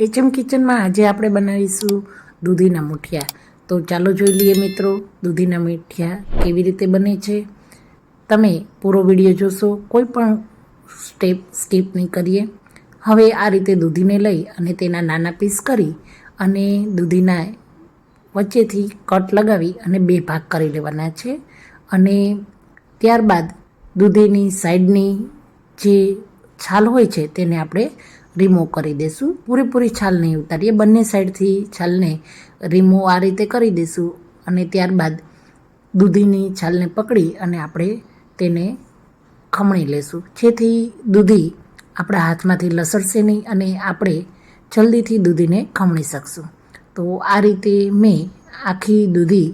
HM કિચનમાં આજે આપણે બનાવીશું દૂધીના મુઠિયા. તો ચાલો જોઈ લઈએ મિત્રો, દૂધીના મૂઠિયા કેવી રીતે બને છે. તમે પૂરો વીડિયો જોશો કોઈ પણ સ્ટેપ સ્કીપ નહીં કરીએ. હવે આ રીતે દૂધીને લઈ અને તેના નાના પીસ કરી અને દૂધીના વચ્ચેથી કટ લગાવી અને બે ભાગ કરી લેવાના છે. અને ત્યારબાદ દૂધીની સાઈડની જે છાલ હોય છે, તેને આપણે રિમૂવ કરી દઈશું પૂરેપૂરી છાલ નહીં ઉતારીએ. બંને સાઈડથી છાલને રિમૂવ આ રીતે કરી દઈશું અને ત્યારબાદ દૂધીની છાલને પકડી અને આપણે તેને ખમણી લેશું. જેથી દૂધી આપણા હાથમાંથી લસડશે નહીં અને આપણે જલ્દીથી દૂધીને ખમણી શકશું. તો આ રીતે મેં આખી દૂધી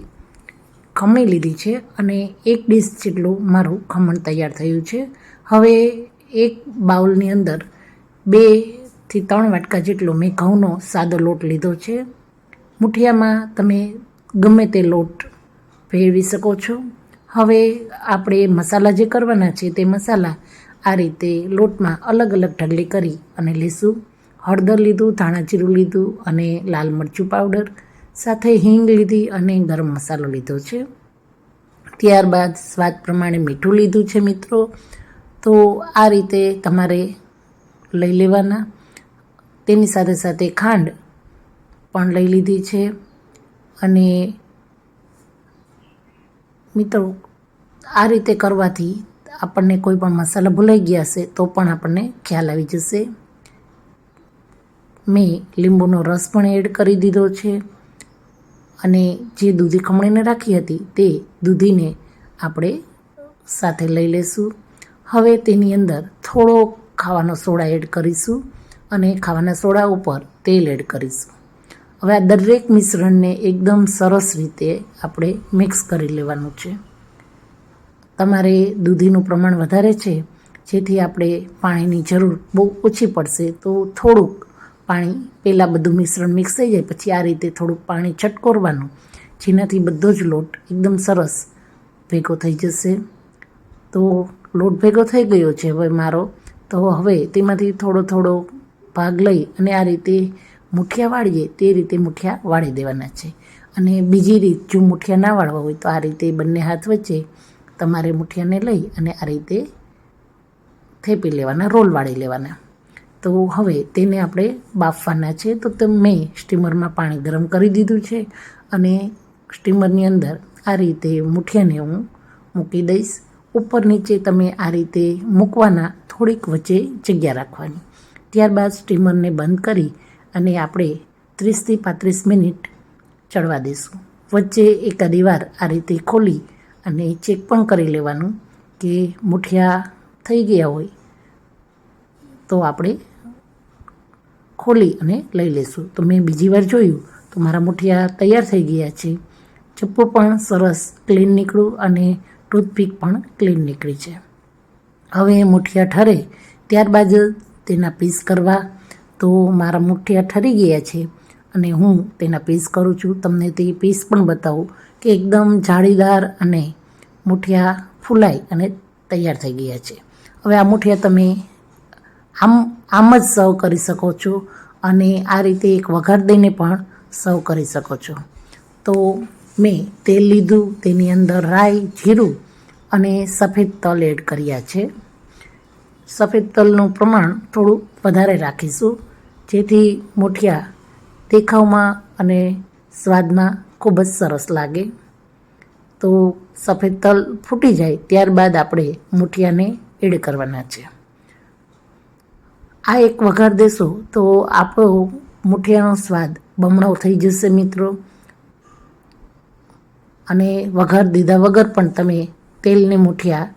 ખમણી લીધી છે અને એક ડીશ જેટલું મારું ખમણ તૈયાર થયું છે. હવે એક બાઉલની અંદર બેથી ત્રણ વાટકા જેટલો મેં ઘઉંનો સાદો લોટ લીધો છે. મુઠિયામાં તમે ગમે તે લોટ ભેળવી શકો છો. હવે આપણે મસાલા જે કરવાના છે તે મસાલા આ રીતે લોટમાં અલગ અલગ ઢગલી કરી અને લેશું. હળદર લીધું ધાણા જીરું લીધું અને લાલ મરચું પાવડર, સાથે હિંગ લીધી અને ગરમ મસાલો લીધો છે. ત્યારબાદ સ્વાદ પ્રમાણે મીઠું લીધું છે મિત્રો. તો આ રીતે તમારે લઈ લેવાના. તેની સાથે સાથે ખાંડ પણ લઈ લીધી છે. અને મિત્રો, આ રીતે કરવાથી આપણને કોઈ પણ મસાલા ભૂલાઈ ગયા હશે તો પણ આપણને ખ્યાલ આવી જશે. મેં લીંબુનો રસ પણ એડ કરી દીધો છે. અને જે દૂધી ખમણીને રાખી હતી તે દૂધીને આપણે સાથે લઈ લેશું. હવે તેની અંદર થોડો ખાવાનો સોડા એડ કરીશું અને ખાવાના સોડા ઉપર તેલ એડ કરીશું. હવે આ દરેક મિશ્રણને એકદમ સરસ રીતે આપણે મિક્સ કરી લેવાનું છે. તમારે દૂધીનું પ્રમાણ વધારે છે, જેથી આપણે પાણીની જરૂર બહુ ઓછી પડશે તો થોડુંક પાણી પહેલાં બધું મિશ્રણ મિક્સ થઈ જાય, પછી આ રીતે થોડુંક પાણી છટકોરવાનું, જેનાથી બધો જ લોટ એકદમ સરસ ભેગો થઈ જશે. તો લોટ ભેગો થઈ ગયો છે, હવે મારો તો હવે તેમાંથી થોડો થોડો ભાગ લઈ અને આ રીતે મુઠિયા વાળીએ, તે રીતે મુઠિયા વાળી દેવાના છે. અને બીજી રીત, જો મુઠિયા ના વાળવા હોય, તો આ રીતે બંને હાથ વચ્ચે તમારે મુઠિયાને લઈ અને આ રીતે થેપી લેવાના, રોલ વાળી લેવાના. તો હવે તેને આપણે બાફવાના છે. તો તે મેં સ્ટીમરમાં પાણી ગરમ કરી દીધું છે અને સ્ટીમરની અંદર આ રીતે મુઠિયાને હું મૂકી દઈશ. ઉપર નીચે તમે આ રીતે મૂકવાના થોડીક વચ્ચે જગ્યા રાખવાની. ત્યારબાદ સ્ટીમરને બંધ કરી અને આપણે ત્રીસથી પાંત્રીસ મિનિટ ચડવા દઈશું વચ્ચે એકાદી વાર આ રીતે ખોલી અને ચેક પણ કરી લેવાનું કે મુઠિયા થઈ ગયા હોય તો આપણે ખોલી અને લઈ લઈશું તો મેં બીજી વાર જોયું તો મારા મુઠિયા તૈયાર થઈ ગયા છે. ચપ્પુ પણ સરસ ક્લીન નીકળ્યું અને ટૂથપીક પણ ક્લીન નીકળી છે. હવે મુઠિયા ઠરે ત્યારબાદ તેના પીસ કરવા. તો મારા મુઠિયા ઠરી ગયા છે અને હું તેના પીસ કરું છું. તમને તે પીસ પણ બતાવું કે એકદમ જાળીદાર અને મુઠિયા ફૂલાઈ અને તૈયાર થઈ ગયા છે. હવે આ મુઠિયા તમે આમ આમ જ સર્વ કરી શકો છો અને આ રીતે એક વઘાર દઈને પણ સર્વ કરી શકો છો. તો મેં તેલ લીધું, તેની અંદર રાઈ, જીરું અને સફેદ તલ એડ કર્યા છે. સફેદ તલનું પ્રમાણ થોડું વધારે રાખીશું. જેથી મુઠિયા દેખાવમાં અને સ્વાદમાં ખૂબ જ સરસ લાગે. તો સફેદ તલ ફૂટી જાય ત્યારબાદ આપણે મુઠિયાને એડ કરવાના છે. આ એક વઘાર દેશો તો આપણો મુઠિયાનો સ્વાદ બમણો થઈ જશે મિત્રો. અને વઘાર દીધા વગર પણ તમે તેલને મુઠિયા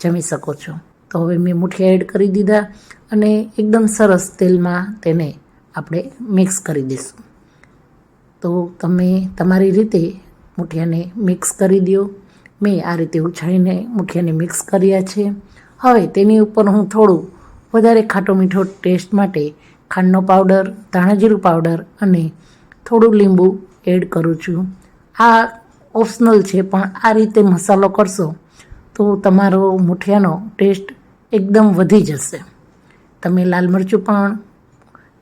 જમી શકો છો. તો હવે મેં મુઠિયા એડ કરી દીધા અને એકદમ સરસ તેલમાં તેને આપણે મિક્સ કરી દઈશું. તો તમે તમારી રીતે મુઠિયાને મિક્સ કરી દો. મેં આ રીતે ઉછાળીને મુઠિયાને મિક્સ કર્યા છે. હવે તેની ઉપર હું થોડું વધારે ખાટો મીઠો ટેસ્ટ માટે ખાંડનો પાવડર, ધાણાજીરું પાવડર અને થોડું લીંબુ એડ કરું છું. આ ઓપ્શનલ છે, પણ આ રીતે મસાલો કરશો તો તમારો મુઠિયાનો ટેસ્ટ એકદમ વધી જશે. તમે લાલ મરચું પણ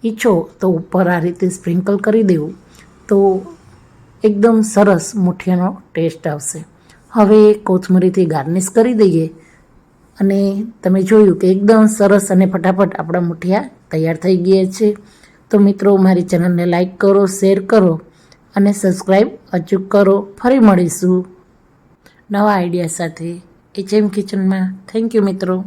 ઈચ્છો તો ઉપર આ રીતે સ્પ્રિંકલ કરી દેવું તો એકદમ સરસ મુઠિયાનો ટેસ્ટ આવશે. હવે કોથમરીથી ગાર્નિશ કરી દઈએ અને તમે જોયું કે એકદમ સરસ અને ફટાફટ આપણા મુઠિયા તૈયાર થઈ ગયા છે. તો મિત્રો, મારી ચેનલને લાઈક કરો, શેર કરો અને સબસ્ક્રાઈબ અચૂક કરો. ફરી મળીશું નવા આઈડિયા સાથે. એચ એમ કિચનમાં થેન્ક યુ મિત્રો.